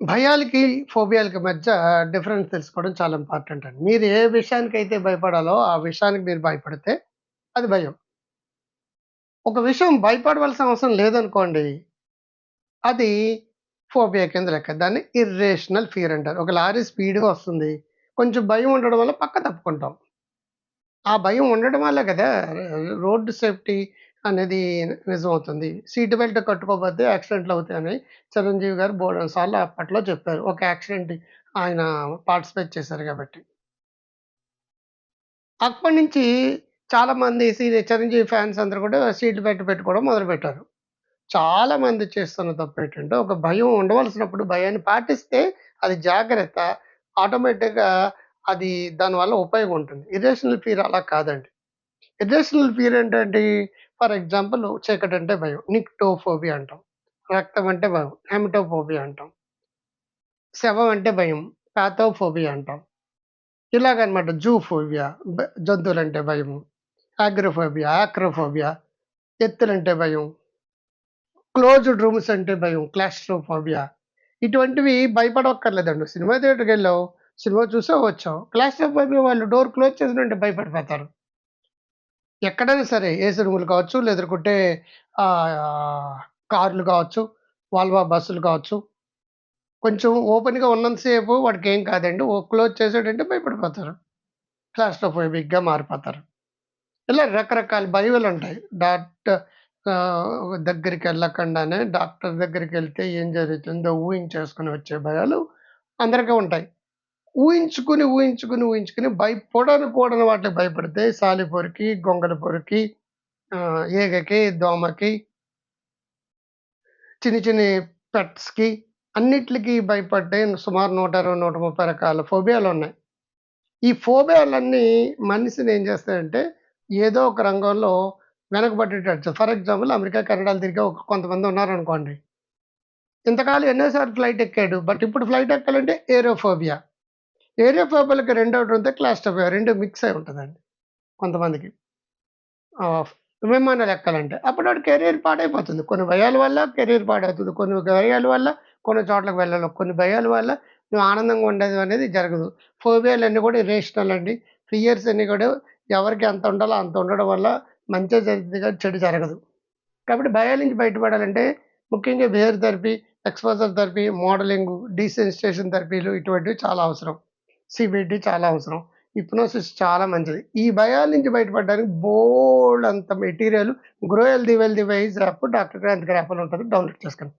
భయాలకి, ఫోబియాలకి మధ్య డిఫరెన్స్ తెలుసుకోవడం చాలా ఇంపార్టెంట్ అండి. మీరు ఏ విషయానికైతే భయపడాలో, ఆ విషయానికి మీరు భయపడితే అది భయం. ఒక విషయం భయపడవలసిన అవసరం లేదనుకోండి. అది ఫోబియా కింద లెక్క. దాన్ని ఇర్రేషనల్ ఫియర్ అంటారు. ఒక లారీ స్పీడ్‌గా వస్తుంది. కొంచెం భయం ఉండడం వల్ల పక్క తప్పుకుంటాం. ఆ భయం ఉండడం వల్ల కదా! రోడ్డు సేఫ్టీ అనేది నిజమవుతుంది. సీట్ బెల్ట్ కట్టుకోకపోతే యాక్సిడెంట్లు అవుతాయని చిరంజీవి గారు బోర్డు సార్లు అప్పట్లో చెప్పారు. ఒక యాక్సిడెంట్ ఆయన పార్టిసిపేట్ చేశారు కాబట్టి. అప్పటినుంచి చాలామంది చిరంజీవి ఫ్యాన్స్ అందరూ కూడా సీట్ బెల్ట్ పెట్టుకోవడం మొదలుపెట్టారు. చాలామంది చేస్తున్న తప్పేంటంటే ఒక భయం ఉండవలసినప్పుడు భయాన్ని పాటిస్తే అది జాగ్రత్త. ఆటోమేటిక్‌గా అది దానివల్ల ఉపయోగం ఉంటుంది. ఇర్రేషనల్ ఫీర్ అలా కాదండి. ఇర్రేషనల్ ఫీర్ ఏంటంటే ఫర్ ఎగ్జాంపుల్ చీకటి అంటే భయం. నిక్టోఫోబియా అంటాం. రక్తం అంటే భయం. హెమిటోఫోబియా అంటాం. శవం అంటే భయం. ప్యాథోఫోబియా అంటాం. ఇలాగనమాట. జూఫోబియా జంతువులంటే భయం అగ్రోఫోబియా, ఆక్రోఫోబియా ఎత్తులంటే భయం. క్లోజ్డ్ రూమ్స్ అంటే భయం. క్లాస్ట్రోఫోబియా. ఇటువంటివి భయపడక్కర్లేదండి. సినిమా థియేటర్‌కెళ్ళాం. సినిమా చూసే వచ్చావు క్లాస్ట్రోఫోబియా వాళ్ళు డోర్ క్లోజ్ చేసినట్టు భయపడిపోతారు. ఎక్కడైనా సరే ఏసీ రూములు కావచ్చు, లేదనుకుంటే కార్లు కావచ్చు, వాల్వా బస్సులు కావచ్చు. కొంచెం ఓపెన్‌గా ఉన్నంత సేపు ఏం కాదండి. ఓ క్లోజ్ చేసాడంటే భయపడిపోతారు. క్లాస్ట్రోఫోబిక్‌గా మారిపోతారు. ఇలా రకరకాల భయాలు ఉంటాయి డాక్టర్ దగ్గరికి వెళ్ళకుండానే డాక్టర్ దగ్గరికి వెళ్తే ఏం జరుగుతుందో ఊహించేసుకొని వచ్చే భయాలు అందరికీ ఉంటాయి. ఊహించుకొని, ఊహించుకొని, భయ పొడను కూడని వాటికి భయపడితే సాలిపొరికి గొంగల పొరికి ఈగకి, దోమకి చిన్ని చిన్ని పెట్స్‌కి అన్నిటికి భయపడ్డే సుమారు 120, 130 రకాల ఫోబియాలు ఉన్నాయి ఈ ఫోబియాలన్నీ మనిషిని ఏం చేస్తాయంటే ఏదో ఒక రంగంలో వెనకబడేటట్టు ఫర్ ఎగ్జాంపుల్ అమెరికా, కెనడాలు తిరిగే ఒక కొంతమంది ఉన్నారనుకోండి. ఇంతకాలం ఎన్నోసార్లు ఫ్లైట్ ఎక్కాడు. బట్ ఇప్పుడు ఫ్లైట్ ఎక్కాలంటే ఏరోఫోబియా. ఏరియా పర్పుల్కి రెండు ఒకటి ఉంటే క్లాస్ట్రోఫోబియా 2 మిక్స్ అయి ఉంటుందండి కొంతమందికి. విమాన లెక్కలంటే అప్పుడు వాడు కెరియర్ పాడైపోతుంది. కొన్ని భయాల వల్ల కెరియర్ పాడవుతుంది. కొన్ని భయాల వల్ల కొన్ని చోట్లకు వెళ్ళలేం. కొన్ని భయాల వల్ల నువ్వు ఆనందంగా ఉండేది అనేది జరగదు. ఫోబియాలన్నీ కూడా ఇరేషనల్ అండి. ఫియర్స్ అన్నీ కూడా ఎవరికి ఎంత ఉండాలో అంత ఉండడం వల్ల మంచి జరుగుతుంది చెడు జరగదు. కాబట్టి భయాల నుంచి బయటపడాలంటే ముఖ్యంగా behaviour therapy, exposure therapy, modelling desensitisation థెరపీలు ఇటువంటివి చాలా అవసరం. సీబీటీ చాలా అవసరం. హిప్నోసిస్ చాలా మంచిది. ఈ భయాల నుంచి బయటపడడానికి అంత material 'grow healthy wealthy wise app doctor Kranti grab ఉంటుంది ఉంటది. డౌన్‌లోడ్ చేసుకోండి.